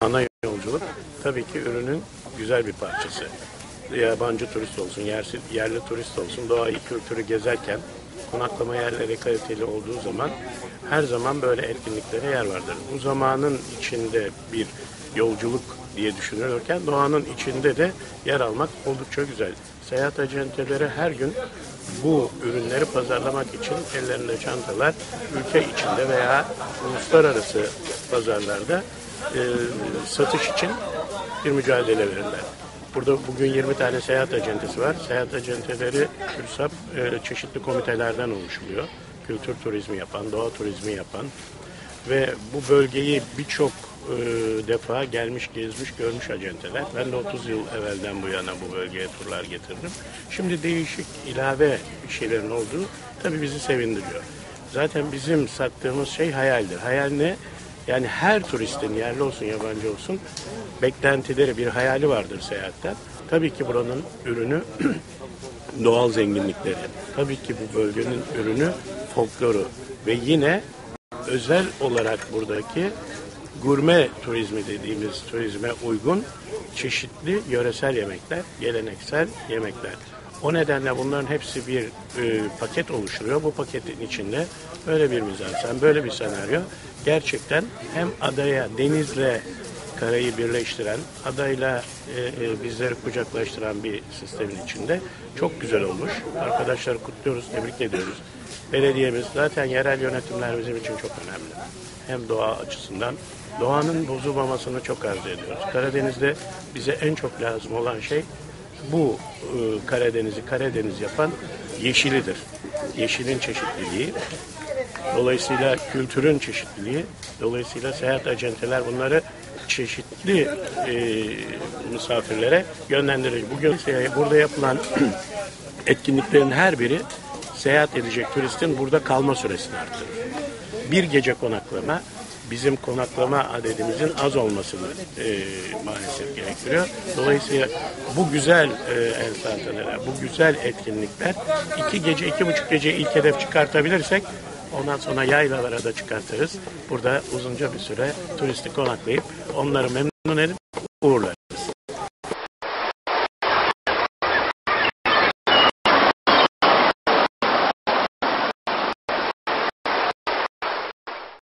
ana yolculuk tabii ki ürünün güzel bir parçası. Yabancı turist olsun, yersiz, yerli turist olsun, doğayı, kültürü gezerken konaklama yerleri kaliteli olduğu zaman her zaman böyle etkinliklere yer vardır. Bu zamanın içinde bir yolculuk diye düşünülürken doğanın içinde de yer almak oldukça güzel. Seyahat acenteleri her gün bu ürünleri pazarlamak için ellerinde çantalar ülke içinde veya uluslararası pazarlarda e, satış için bir mücadele verirler. Burada bugün 20 tane seyahat acentesi var. Seyahat acenteleri TÜRSAP e, çeşitli komitelerden oluşuyor. Kültür turizmi yapan, doğa turizmi yapan ve bu bölgeyi birçok e, defa gelmiş, gezmiş, görmüş acenteler. Ben de 30 yıl evvelden bu yana bu bölgeye turlar getirdim. Şimdi değişik ilave bir şeylerin olduğu tabii bizi sevindiriyor. Zaten bizim sattığımız şey hayaldir. Hayal ne? Yani her turistin yerli olsun yabancı olsun beklentileri bir hayali vardır seyahatten. Tabii ki buranın ürünü doğal zenginlikleri. Tabii ki bu bölgenin ürünü folkloru ve yine özel olarak buradaki gurme turizmi dediğimiz turizme uygun çeşitli yöresel yemekler, geleneksel yemekler. O nedenle bunların hepsi bir e, paket oluşturuyor. Bu paketin içinde böyle bir mizansen, böyle bir senaryo gerçekten hem adaya, denizle karayı birleştiren, adayla e, e, bizleri kucaklaştıran bir sistemin içinde çok güzel olmuş. Arkadaşları kutluyoruz, tebrik ediyoruz. Belediyemiz zaten yerel yönetimler bizim için çok önemli. Hem doğa açısından doğanın bozulmamasını çok arzu ediyoruz. Karadeniz'de bize en çok lazım olan şey bu e, Karadeniz'i Karadeniz yapan yeşilidir. Yeşilin çeşitliliği. Dolayısıyla kültürün çeşitliliği, dolayısıyla seyahat acenteler bunları çeşitli e, misafirlere yönlendirir. Bugün burada yapılan etkinliklerin her biri seyahat edecek turistin burada kalma süresini arttırır. Bir gece konaklama bizim konaklama adedimizin az olmasını e, maalesef gerektiriyor. Dolayısıyla bu güzel e, enstantaneler, bu güzel etkinlikler iki gece, iki buçuk gece ilk hedef çıkartabilirsek ondan sonra yaylalara da çıkartırız. Burada uzunca bir süre turisti konaklayıp onları memnun edip uğurlar.